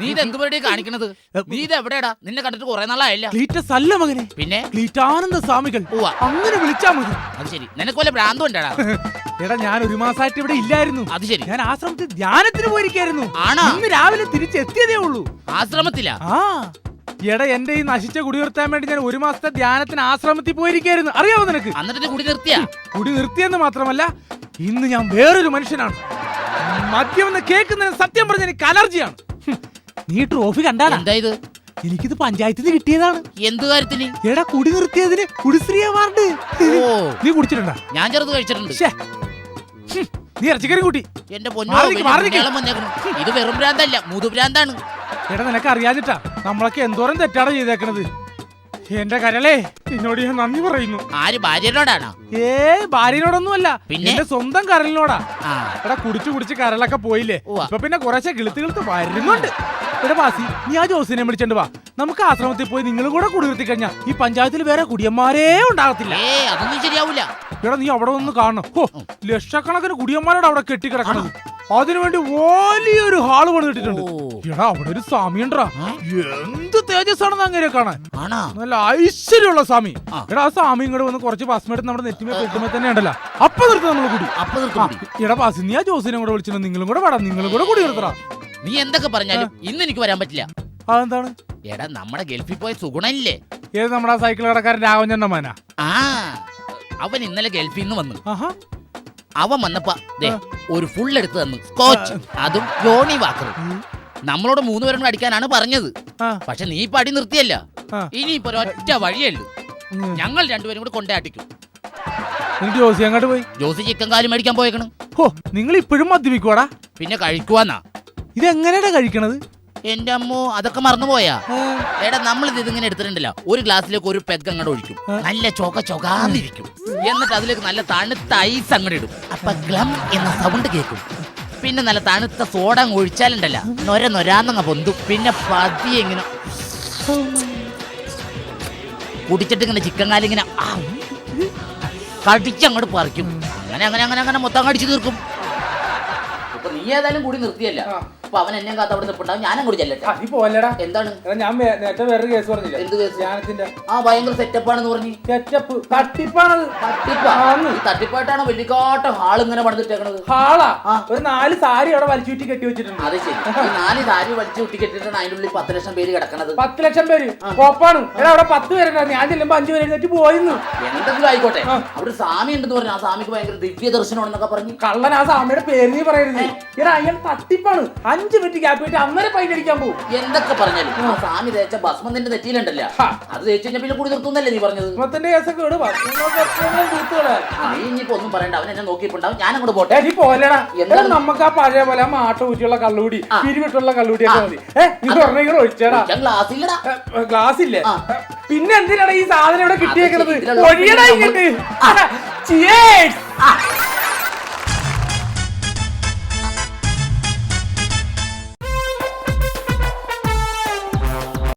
നീ ഇത് എന്ത് പരിപാടി കാണിക്കണത്? നീ ഇത് എവിടെയാടാ? നിന്നെ കണ്ടിട്ട് കുറെ നാളായില്ല. ക്ലീറ്റസ് അല്ല മകനെ. പിന്നെ? ക്ലീറ്റാനന്ദ സ്വാമികൾ. അങ്ങനെ വിളിച്ചാ മതി. അത് ശരി. നിനക്ക് വല്ല ഭ്രാന്തും ഉണ്ടാടാ? എടാ ഞാൻ ഒരു മാസമായിട്ട് ഇവിടെ ഇല്ലായിരുന്നു. അത് ശരി. ഞാൻ ആശ്രമത്തിൽ ധ്യാനത്തിന് പോയിരിക്കായിരുന്നു. ആണോ? ഇന്ന് രാവിലെ തിരിച്ചെത്തിയതേ ഉള്ളൂ. ആശ്രമത്തിലാ? ആ. എടാ എന്റെ ഈ നശിച്ച കുടി നിർത്താൻ വേണ്ടി ഞാൻ ഒരു മാസത്തെ ധ്യാനത്തിന് ആശ്രമത്തിൽ പോയിരിക്കായിരുന്നു. അറിയാമോ നിനക്ക്? എന്നിട്ട് കുടി നിർത്തിയാ? കുടി നിർത്തിയെന്ന് മാത്രമല്ല ഇന്ന് ഞാൻ വേറൊരു മനുഷ്യനാണ്. മദ്യം എന്ന് കേൾക്കുന്നതിന് സത്യം പറഞ്ഞ എനിക്ക് അലർജിയാണ്. നീ ട്രോഫി കണ്ടാലാ? എന്താ ഇത്? എനിക്കിത് പഞ്ചായത്തിൽ നിന്ന് കിട്ടിയതാണ്. എന്ത് കാര്യത്തിന്? എടാ കുടി നിർത്തിയതിന് കുടിശ്രീ അവാർഡ്. ഓ. നീ കുടിച്ചിട്ടുണ്ടാ? ഞാൻ ചെറുത് കഴിച്ചിട്ടുണ്ട്. ശ്ശേ. ഹും, നീ ഇറച്ചിക്കറി കൂട്ടി. എന്റെ പൊന്നോ മാറി നിക്ക്, മാറി നിക്ക്. പുണ്യാളം വന്നേക്കണു. ഇത് വെറും ഭ്രാന്തല്ല മുതു ഭ്രാന്താണ് എടാ നിനക്ക് അറിയാഞ്ഞിട്ടാ നമ്മളൊക്കെ എന്തോരം തെറ്റാണ് ചെയ്തേക്കണത്. എന്റെ കരളെ നിന്നോട് ഞാൻ നന്ദി പറയുന്നു. ആര് ഭാര്യനോടാണോ? ഏ ഭാര്യനോടൊന്നും അല്ല പിന്നെ? എന്റെ സ്വന്തം കരളിനോടാ. ഇവിടെ എടാ കുടിച്ചു കുടിച്ച് കരളൊക്കെ പോയില്ലേ. ഇപ്പൊ പിന്നെ കുറച്ചെ കിളുത്ത് കിളുത്ത് വരുന്നുണ്ട്. എടാ വാസി നീ ആ ജോസിനെ വിളിച്ചോണ്ട് വാ. നമുക്ക് ആശ്രമത്തിൽ പോയി നിങ്ങളും കൂടെ കുടിയിരുത്തി കഴിഞ്ഞാ ഈ പഞ്ചായത്തിൽ വേറെ കുടിയന്മാരേ ഉണ്ടാകത്തില്ല. അതൊന്നും ശരിയാവൂല. എടാ നീ അവിടെ ഒന്ന് കാണണം. ഓ ലക്ഷക്കണക്കിന് കുടിയന്മാരോട് അവിടെ കെട്ടിക്കിടക്കണത്. അതിനുവേണ്ടി വലിയൊരു ഹാൾ പണിതിട്ടിട്ടുണ്ട്. എടാ അവിടെ ഒരു സ്വാമി ഉണ്ടാ തേജസ് എന്ത് തേജസ്സാണെന്ന് അങ്ങനെ കാണാൻ. നല്ല ഐശ്വര്യമുള്ള സ്വാമി. എടാ ആ സ്വാമി ഇങ്ങോട്ട് വന്ന് കുറച്ച് ഭസ്മെടുത്ത് നമ്മുടെ നെറ്റിമേ പെട്ടുമേ തന്നെ ഉണ്ടല്ലോ. അപ്പൊ നിർത്തി നമ്മൾ കൂടി. അപ്പൊ. എടാ ബാസി നീ ആ ജോസിനെ കൂടെ വിളിച്ചിട്ട് നിങ്ങളും കൂടെ വേണം നിങ്ങളും കൂടെ കൂടി നിർത്തടാ. നീ എന്തൊക്കെ പറഞ്ഞാലും ഇന്ന് എനിക്ക് വരാൻ പറ്റില്ല. അതെന്താണ്? എടാ നമ്മുടെ ഗൾഫിൽ പോയ സുഗുണല്ലേ ഏത് നമ്മുടെ സൈക്കിൾ കടക്കാരൻ രാഘവൻ മാനാ? ആ അവൻ ഇന്നലെ ഗൾഫിൽ നിന്ന് വന്നു. അവൻ വന്നപ്പോ ദേ ഒരു ഫുൾ എടുത്ത് തന്നു. കോച്ച് അതും ജോണി വാക്കർ നമ്മളോട് മൂന്ന് പേരും കൂടെ അടിക്കാനാണ് പറഞ്ഞത്. പക്ഷെ നീ ഇപ്പൊ അടി നിർത്തിയല്ല. ഇനിയിപ്പോ ഒറ്റ വഴിയല്ലോ ഞങ്ങൾ രണ്ടുപേരും കൂടെ കൊണ്ടേ ജോസി അങ്ങോട്ട് പോയി? ജോസി ചിക്കൻ കാലും മേടിക്കാൻ പോയേക്കണം. നിങ്ങൾ ഇപ്പോഴും മദ്യപിക്കുവാടാ? പിന്നെ കഴിക്കുവാന്നാ. ഇത് എങ്ങനെയാടാ കഴിക്കണത്? എന്റെ അമ്മോ അതൊക്കെ മറന്നുപോയാ? എടാ നമ്മൾ ഇത് ഇതിങ്ങനെ എടുത്തിട്ടുണ്ടല്ലോ. ഒരു ഗ്ലാസ്സിലേക്ക് ഒരു പെഗ് അങ്ങോട്ട് ഒഴിക്കും. നല്ല ചൊക ചൊകാന്നിരിക്കും എന്നിട്ട് അതിലേക്ക് നല്ല തണുത്ത ഐസ് അങ്ങോട്ട് ഇടും. അപ്പൊ ഗ്ലം എന്ന സൗണ്ട് കേൾക്കും പിന്നെ നല്ല തണുത്ത സോഡ അങ്ങ് ഒഴിച്ചാലുണ്ടല്ല. നൊര നൊരാന്നങ്ങ പൊന്തും. പിന്നെ പതിയെ ഇങ്ങനെ കുടിച്ചിട്ട് ഇങ്ങനെ ചിക്കൻ കാലിങ്ങനെ കടിച്ചങ്ങോട്ട് പറിക്കും. അങ്ങനെ അങ്ങനെ അങ്ങനെ അങ്ങനെ മൊത്തം കടിച്ചു തീർക്കും. ഇപ്പൊ നീ ഏതായാലും കൂടി നിർത്തിയല്ല. അപ്പൊ അവൻ എന്നെ കാത്ത അവിടെ നിൽപ്പുണ്ടാവും ഞാനും കൂടി ചെല്ലട്ടെ. ആ, നീ പോവല്ലടാ. എന്താണ്? എടാ ഞാൻ വേ- നേരത്തെ വേറൊരു കേസ് പറഞ്ഞില്ല? എന്ത് കേസ്? ധ്യാനത്തിന്റെ. ആ ഭയങ്കര സെറ്റപ്പാണെന്ന് പറഞ്ഞു. സെറ്റപ്പ് തട്ടിപ്പാണത്. തട്ടിപ്പാ. ആന്ന്. ഈ തട്ടിപ്പായിട്ടാണ് വലിയകാട്ട ഹാൾ ഇങ്ങനെ പണിതിട്ടേക്കണത്? ഹാളാ? ആ. ഒരു നാല് സാരി അവിടെ വലിച്ചു ചുറ്റി കെട്ടി വെച്ചിട്ടുണ്ട്. അത് ശരി. ഈ നാല് സാരി വലിച്ചു കുട്ടിക്കെട്ടിട്ടാണ് അതിന്റെ ഉള്ളിൽ പത്ത് ലക്ഷം പേര് കിടക്കണത്. പത്ത് ലക്ഷം പേര്? കോപ്പാണ്. എടാ അവിടെ പത്ത് പേരുണ്ടായിരുന്നു ഞാൻ ചെല്ലുമ്പോ അഞ്ചു പേര് എഴുന്നേറ്റ് പോയിന്ന്. എന്തെങ്കിലും ആയിക്കോട്ടെ. ആ. അവിടെ ഒരു സ്വാമി ഉണ്ടെന്ന് പറഞ്ഞു. ആ സ്വാമിക്ക് ഭയങ്കര ദിവ്യ ഉണ്ടെന്നൊക്കെ പറഞ്ഞു. കള്ളൻ ആ സ്വാമിയുടെ പേര് നീ പറയരുത്. എടാ അയാൾ തട്ടിപ്പാണ്. അഞ്ചു മിനിറ്റ് ഗ്യാപ്പ് കിട്ടി അന്നേരം പൈൻ അടിക്കാൻ പോകും എന്തൊക്കെ പറഞ്ഞാലും. ആ. സ്വാമി തേച്ച ഭസ്മം നിന്റെ നെറ്റിയിലുണ്ടല്ല. ഹാ. അത് തേച്ച് കഴിഞ്ഞാൽ പിന്നെ കൂടി നിർത്തുന്നല്ലേ നീ പറഞ്ഞത്? ഭസ്മത്തിന്റെ കേസൊക്കെ ഭസ്മങ്ങളെ ആ, നീ ഇനിയിപ്പോ ഒന്നും പറയണ്ട. അവൻ എന്നെ നോക്കിയിട്ടുണ്ടാവും. ഞാൻ അങ്ങോട്ട് പോട്ടെ. നീ പോലടാ. എന്താ നമുക്ക് ആ പഴയ പോലെ ആ മാട്ട ഊറ്റിയുള്ള കള്ളുകൂടി ആ. പിരിവിട്ടുള്ള കള്ളുകൂടിയൊക്കെ ആ. മതി. ഏഹ് നീ പറഞ്ഞ ഇങ്ങനെ ഒഴിച്ചേടാ. ഞാൻ ഗ്ലാസ് ഇല്ലടാ. ഗ്ലാസ് ഇല്ലേ? ആ. പിന്നെ എന്തിനാണ് ഈ സാധനം ഇവിടെ കിട്ടിയേക്കുന്നത് ഇതിലുള്ള ഒഴിയടാ ഇങ്ങോട്ട്. Cheers! ആ.